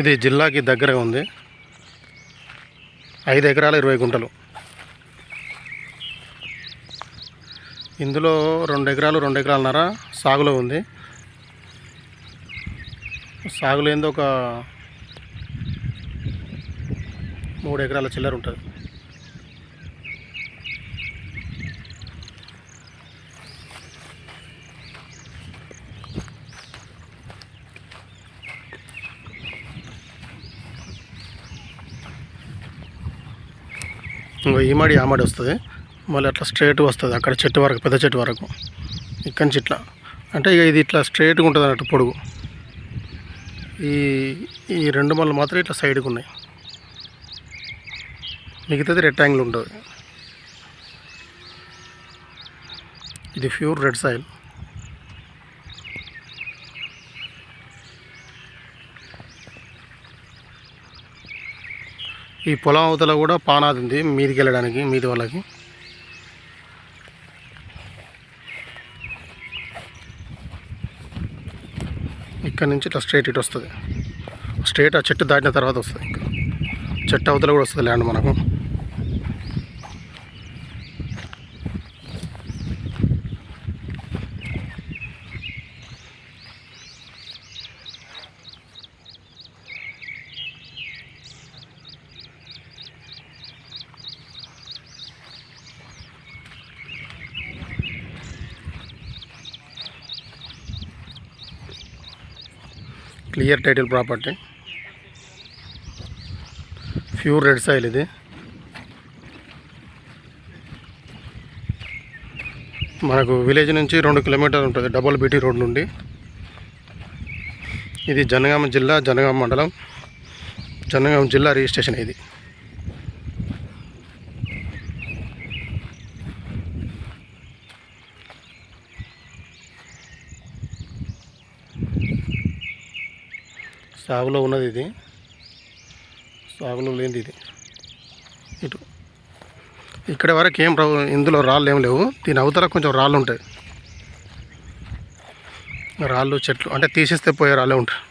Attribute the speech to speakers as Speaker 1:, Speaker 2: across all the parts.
Speaker 1: ఇది జిల్లాకి దగ్గరగా ఉంది. ఐదు ఎకరాల ఇరవై గుంటలు. ఇందులో రెండు ఎకరాలు రెండు ఎకరాలన్నర సాగులో ఉంది. సాగులో ఏందో ఒక మూడు ఎకరాల చిల్లర ఉంటుంది. ఇంకో ఈ మాడి ఆ మాడి వస్తుంది. మళ్ళీ అట్లా స్ట్రేట్ వస్తుంది. అక్కడ చెట్టు వరకు పెద్ద చెట్టు వరకు. ఇక్కడి నుంచి ఇట్లా. అంటే ఇక ఇది ఇట్లా స్ట్రేట్గా ఉంటుంది అన్నట్టు పొడుగు. ఈ ఈ రెండు మళ్ళీ మాత్రం ఇట్లా సైడ్కి ఉన్నాయి. మిగతాది రెక్టాంగిల్ ఉంటుంది. ఇది ప్యూర్ రెడ్ సాయిల్. ఈ పొలం అవతల కూడా పానాది ఉంది మీదికి వెళ్ళడానికి మీది వాళ్ళకి. ఇక్కడ నుంచి ఇట్లా స్ట్రైట్ ఇటు వస్తుంది. స్ట్రైట్ ఆ చెట్టు దాటిన తర్వాత వస్తుంది ఇంకా. చెట్టు అవతల కూడా వస్తుంది ల్యాండ్ మనకు. Clear title property. Pure red soil ఇది. మనకు విలేజ్ నుంచి రెండు కిలోమీటర్లు ఉంటుంది డబల్ బీటీ రోడ్ నుండి. ఇది జనగామ జిల్లా జనగామ మండలం జనగామ జిల్లా రిజిస్ట్రేషన్ ఇది. సాగులో ఉన్నది ఇది. సాగులో లేనిది ఇది. ఇటు. ఇక్కడ వరకు ఏం రావు ఇందులో రాళ్ళు ఏం లేవు. దీని అవతల కొంచెం రాళ్ళు ఉంటాయి. రాళ్ళు చెట్లు అంటే తీసేస్తే పోయే రాళ్ళే ఉంటాయి.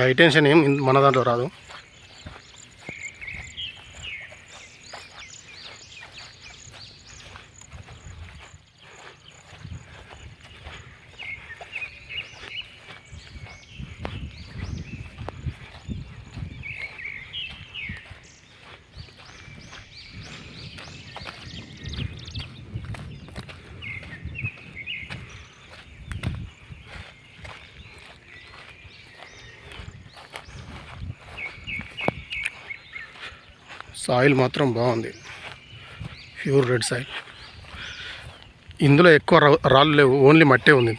Speaker 1: హైటెన్షన్ ఏం మన దాంట్లో రాదు. సాయిల్ మాత్రం బాగుంది. Pure red soil. ఇందులో ఎక్కువ రాళ్ళు లేవు ఓన్లీ మట్టే ఉంది.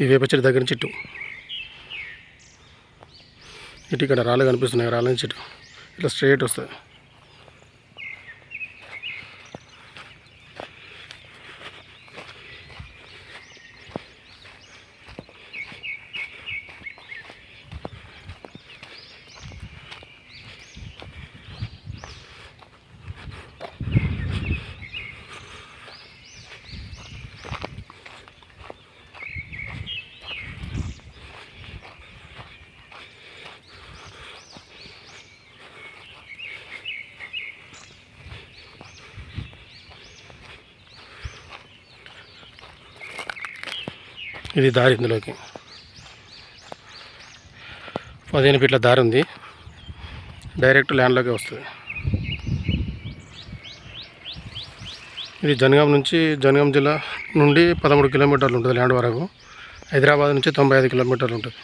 Speaker 1: ఈ వేప చెట్టు దగ్గర చెట్టు ఇటు. ఇక్కడ రాళ్ళు కనిపిస్తున్నాయి రాళ్ళని చెట్టు ఇట్లా స్ట్రైట్ వస్తుంది ఇది దారి ఇందులోకి. పదిహేను ఫీట్ల దారి ఉంది. డైరెక్ట్ ల్యాండ్లోకి వస్తుంది. ఇది జనగాం నుంచి జనగాం జిల్లా నుండి పదమూడు కిలోమీటర్లు ఉంటుంది ల్యాండ్ వరకు. హైదరాబాద్ నుంచి తొంభై ఐదు కిలోమీటర్లు ఉంటుంది.